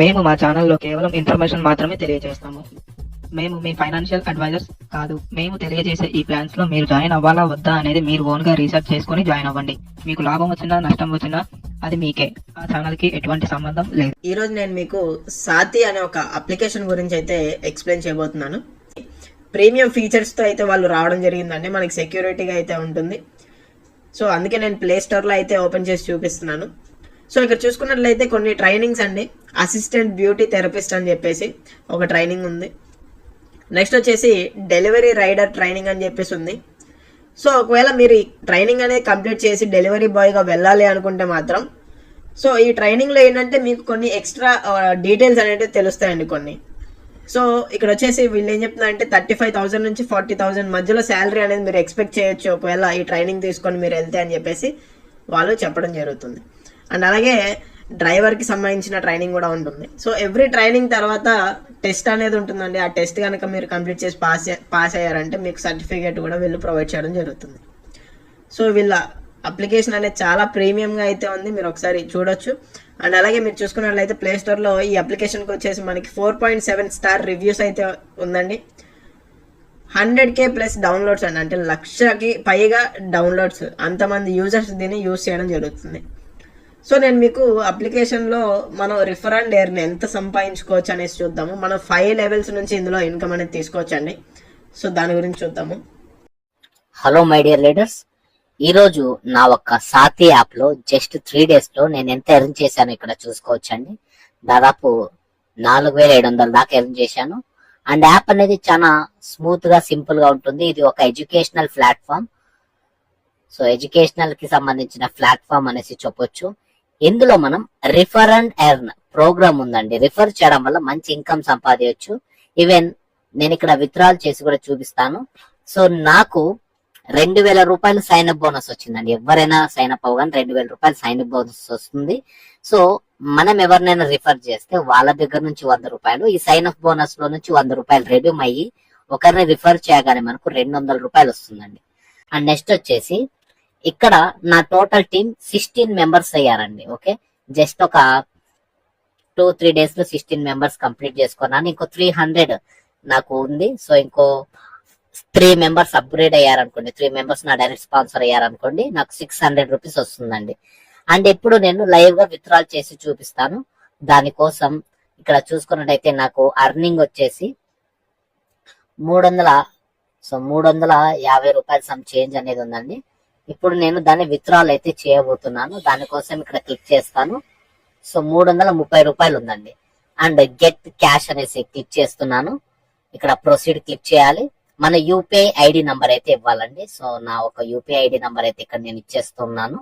మేము మా ఛానల్లో కేవలం ఇన్ఫర్మేషన్ మాత్రమే తెలియజేస్తాము. మేము మీ ఫైనాన్షియల్ అడ్వైజర్స్ కాదు. మేము తెలియజేసే ఈ ప్లాన్స్లో మీరు జాయిన్ అవ్వాలా వద్దా అనేది మీరు ఓన్గా రీసెర్చ్ చేసుకుని జాయిన్ అవ్వండి. మీకు లాభం వచ్చినా నష్టం వచ్చినా అది మీకే. ఆ ఛానల్కి ఎటువంటి సంబంధం లేదు. ఈ రోజు నేను మీకు సాతి అనే ఒక అప్లికేషన్ గురించి అయితే ఎక్స్ప్లెయిన్ చేయబోతున్నాను. ప్రీమియం ఫీచర్స్తో అయితే వాళ్ళు రావడం జరిగిందండి. మనకి సెక్యూరిటీగా అయితే ఉంటుంది. సో అందుకే నేను ప్లే స్టోర్లో అయితే ఓపెన్ చేసి చూపిస్తున్నాను. సో ఇక్కడ చూసుకున్నట్లయితే కొన్ని ట్రైనింగ్స్ అండి. అసిస్టెంట్ బ్యూటీ థెరపిస్ట్ అని చెప్పేసి ఒక ట్రైనింగ్ ఉంది. నెక్స్ట్ వచ్చేసి డెలివరీ రైడర్ ట్రైనింగ్ అని చెప్పేసి ఉంది. సో ఒకవేళ మీరు ఈ ట్రైనింగ్ అనేది కంప్లీట్ చేసి డెలివరీ బాయ్గా వెళ్ళాలి అనుకుంటే మాత్రం సో ఈ ట్రైనింగ్లో ఏంటంటే మీకు కొన్ని ఎక్స్ట్రా డీటెయిల్స్ అనేవి తెలుస్తాయండి కొన్ని. సో ఇక్కడ వచ్చేసి వీళ్ళు ఏం చెప్తున్నారంటే థర్టీ ఫైవ్ థౌసండ్ నుంచి ఫార్టీ థౌసండ్ మధ్యలో శాలరీ అనేది మీరు ఎక్స్పెక్ట్ చేయొచ్చు. ఒకవేళ ఈ ట్రైనింగ్ తీసుకొని మీరు వెళ్తే అని చెప్పేసి వాళ్ళు చెప్పడం జరుగుతుంది. అండ్ అలాగే డ్రైవర్కి సంబంధించిన ట్రైనింగ్ కూడా ఉంటుంది. సో ఎవ్రీ ట్రైనింగ్ తర్వాత టెస్ట్ అనేది ఉంటుందండి. ఆ టెస్ట్ కనుక మీరు కంప్లీట్ చేసి పాస్ పాస్ అయ్యారంటే మీకు సర్టిఫికేట్ కూడా వీళ్ళు ప్రొవైడ్ చేయడం జరుగుతుంది. సో వీళ్ళ అప్లికేషన్ అనేది చాలా ప్రీమియంగా అయితే ఉంది. మీరు ఒకసారి చూడొచ్చు. అండ్ అలాగే మీరు చూసుకున్నట్లయితే ప్లే స్టోర్లో ఈ అప్లికేషన్కి వచ్చేసి మనకి four point seven star reviews అయితే ఉందండి. హండ్రెడ్ కే ప్లస్ డౌన్లోడ్స్ అండి. అంటే లక్షకి పైగా డౌన్లోడ్స్ అంతమంది యూజర్స్ దీన్ని యూజ్ చేయడం జరుగుతుంది. సో నేను మీకు అప్లికేషన్లో మనం రిఫర్ అండ్ ఎర్న్ ఎంత సంపాదించుకోవచ్చు అనేసి చూద్దాము. మనం ఫైవ్ లెవెల్స్ నుంచి ఇందులో ఇన్కమ్ అనేది తీసుకోవచ్చండి. సో దాని గురించి చూద్దాము. హలో మై డియర్ లీడర్స్ ఈరోజు నా ఒక్క సాతి యాప్లో జస్ట్ త్రీ డేస్లో నేను ఎంత ఎర్న్ చేశాను ఇక్కడ చూసుకోవచ్చండి. దాదాపు నాలుగు వేల ఏడు వందల దాకా ఎర్న్ చేశాను. అండ్ యాప్ అనేది చాలా స్మూత్గా ఉంటుంది. ఇది ఒక ఎడ్యుకేషనల్ ప్లాట్ఫామ్ సో ఎడ్యుకేషనల్కి సంబంధించిన ప్లాట్ఫామ్ అనేసి చెప్పొచ్చు. ఇందులో మనం రిఫర్ అండ్ ఎర్న్ ప్రోగ్రామ్ ఉందండి. రిఫర్ చేయడం వల్ల మంచి ఇన్కమ్ సంపాదించవచ్చు. ఈవెన్ నేను ఇక్కడ విత్డ్రాల్ చేసి కూడా చూపిస్తాను. సో నాకు రెండు వేల రూపాయలు సైన్ అప్ బోనస్ వచ్చిందండి. ఎవరైనా సైన్ అప్ అవ్వగానే రెండు వేల రూపాయలు సైన్ అప్ బోనస్ వస్తుంది. సో మనం ఎవరినైనా రిఫర్ చేస్తే వాళ్ళ దగ్గర నుంచి వంద రూపాయలు ఈ సైన్ అప్ బోనస్లో నుంచి వంద రూపాయలు రెడ్యూమ్ అయ్యి ఒకరిని రిఫర్ చేయగానే మనకు రెండు వందల రూపాయలు వస్తుందండి. అండ్ నెక్స్ట్ వచ్చేసి ఇక్కడ నా టోటల్ టీం సిక్స్టీన్ మెంబర్స్ అయ్యారండి ఓకే జస్ట్ ఒక టూ త్రీ డేస్లో సిక్స్టీన్ మెంబర్స్ కంప్లీట్ చేసుకున్నాను. ఇంకో త్రీ హండ్రెడ్ నాకు ఉంది. సో ఇంకో త్రీ మెంబర్స్ అప్గ్రేడ్ అయ్యారనుకోండి త్రీ మెంబర్స్ నా డైరెక్ట్ స్పాన్సర్ అయ్యారనుకోండి నాకు సిక్స్ హండ్రెడ్ రూపీస్ వస్తుందండి. అండ్ ఎప్పుడు నేను లైవ్గా విత్డ్రాల్ చేసి చూపిస్తాను. దానికోసం ఇక్కడ చూసుకున్నట్టయితే నాకు అర్నింగ్ వచ్చేసి మూడు వందల సో మూడు వందల యాభై రూపాయలు సమ్ చేంజ్ అనేది ఉందండి. ఇప్పుడు నేను దాన్ని విత్డ్రాల్ అయితే చేయబోతున్నాను. దానికోసం ఇక్కడ క్లిక్ చేస్తాను. సో మూడు వందల ముప్పై రూపాయలు ఉందండి. అండ్ గెట్ క్యాష్ అనేసి క్లిక్ చేస్తున్నాను. ఇక్కడ ప్రొసీడ్ క్లిక్ చేయాలి. మన యూపీఐ ఐడి నంబర్ అయితే ఇవ్వాలండి. సో నా ఒక యూపీఐ ఐడి నంబర్ అయితే ఇక్కడ నేను ఇచ్చేస్తున్నాను.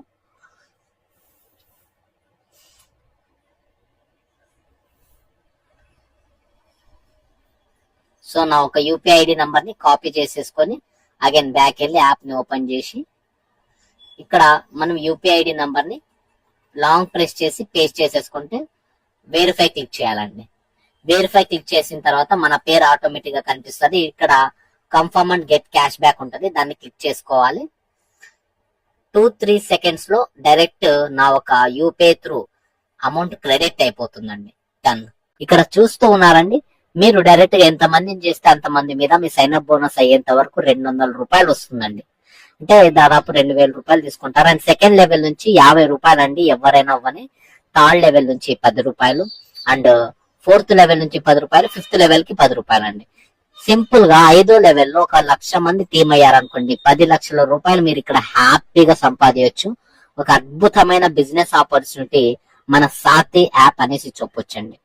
సో నా ఒక యూపీఐ ఐడి నంబర్ని కాపీ చేసేసుకొని అగైన్ బ్యాక్ వెళ్ళి యాప్ని ఓపెన్ చేసి ఇక్కడ మనం యూపీఐ ఐడి నంబర్ని లాంగ్ ప్రెస్ చేసి పేస్ట్ చేసేసుకుంటే వెరిఫై క్లిక్ చేయాలండి. వెరిఫై క్లిక్ చేసిన తర్వాత మన పేరు ఆటోమేటిక్గా కనిపిస్తుంది. ఇక్కడ confirm and get cash back ఉంటుంది. దాన్ని క్లిక్ చేసుకోవాలి. టూ త్రీ సెకండ్స్లో డైరెక్ట్ నా ఒక యూపీఐ త్రూ అమౌంట్ క్రెడిట్ అయిపోతుందండి. డన్ ఇక్కడ చూస్తూ ఉన్నారండి. మీరు డైరెక్ట్గా ఎంత మందిని చేస్తే అంత మంది మీద మీ సైన్ అప్ బోనస్ అయ్యేంత వరకు రెండు వందల రూపాయలు వస్తుందండి. అంటే దాదాపు రెండు వేల రూపాయలు తీసుకుంటారు. అండ్ సెకండ్ లెవెల్ నుంచి యాభై రూపాయలు అండి ఎవరైనా అవ్వని. థర్డ్ లెవెల్ నుంచి పది రూపాయలు. అండ్ ఫోర్త్ లెవెల్ నుంచి పది రూపాయలు. ఫిఫ్త్ లెవెల్కి పది రూపాయలు అండి సింపుల్గా ఐదో లెవెల్లో ఒక లక్ష మంది టీమ్ అయ్యారనుకోండి పది లక్షల రూపాయలు మీరు ఇక్కడ హ్యాపీగా సంపాదించవచ్చు. ఒక అద్భుతమైన బిజినెస్ ఆపర్చునిటీ మన సాతి యాప్ అనేసి చెప్పొచ్చండి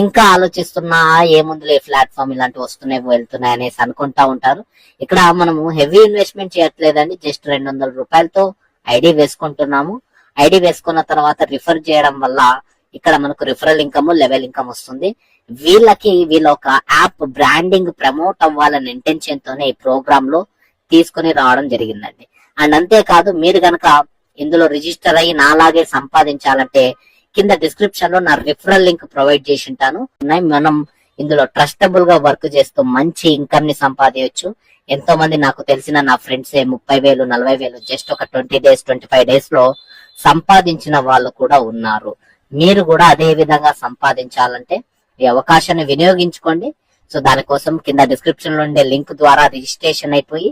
ఇంకా ఆలోచిస్తున్నా ఏముందిలే ప్లాట్ఫామ్ ఇలాంటివి వస్తున్నాయి వెళ్తున్నాయి అనేసి అనుకుంటా ఉంటారు. ఇక్కడ మనము హెవీ ఇన్వెస్ట్మెంట్ చేయట్లేదండి జస్ట్ రెండు వందల రూపాయలతో ఐడి వేసుకుంటున్నాము. ఐడి వేసుకున్న తర్వాత రిఫర్ చేయడం వల్ల ఇక్కడ మనకు రిఫరల్ ఇన్కమ్ లెవెల్ ఇన్కమ్ వస్తుంది. వీళ్ళకి వీళ్ళ ఒక యాప్ బ్రాండింగ్ ప్రమోట్ అవ్వాలనే ఇంటెన్షన్ తోనే ఈ ప్రోగ్రామ్లో తీసుకుని రావడం జరిగిందండి. అండ్ అంతేకాదు మీరు గనక ఇందులో రిజిస్టర్ అయ్యి నాలాగే సంపాదించాలంటే కింద డిస్క్రిప్షన్లో నా రిఫరల్ లింక్ ప్రొవైడ్ చేసి ఉంటాను మనం ఇందులో ట్రస్టబుల్గా వర్క్ చేస్తూ మంచి ఇన్కమ్ని సంపాదించవచ్చు ఎంతో మంది నాకు తెలిసిన నా ఫ్రెండ్స్ ముప్పై వేలు నలభై వేలు జస్ట్ ఒక ట్వంటీ డేస్ ట్వంటీ ఫైవ్ డేస్లో సంపాదించిన వాళ్ళు కూడా ఉన్నారు. మీరు కూడా అదే విధంగా సంపాదించాలంటే ఈ అవకాశాన్ని వినియోగించుకోండి. సో దానికోసం కింద డిస్క్రిప్షన్లో ఉండే లింక్ ద్వారా రిజిస్ట్రేషన్ అయిపోయి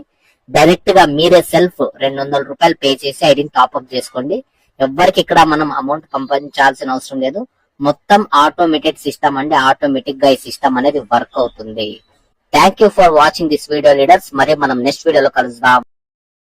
డైరెక్ట్గా మీరే సెల్ఫ్ రెండు వందల రూపాయలు పే చేసి ఐడిని టాప్అప్ చేసుకోండి. ఎవ్వరికి ఇక్కడ మనం అమౌంట్ పంపించాల్సిన అవసరం లేదు. మొత్తం ఆటోమేటెడ్ సిస్టమ్ అండి. ఆటోమేటిక్గా ఈ సిస్టమ్ అనేది వర్క్ అవుతుంది. Thank you for watching this video leaders మరి మనం నెక్స్ట్ వీడియోలో కలుద్దాం.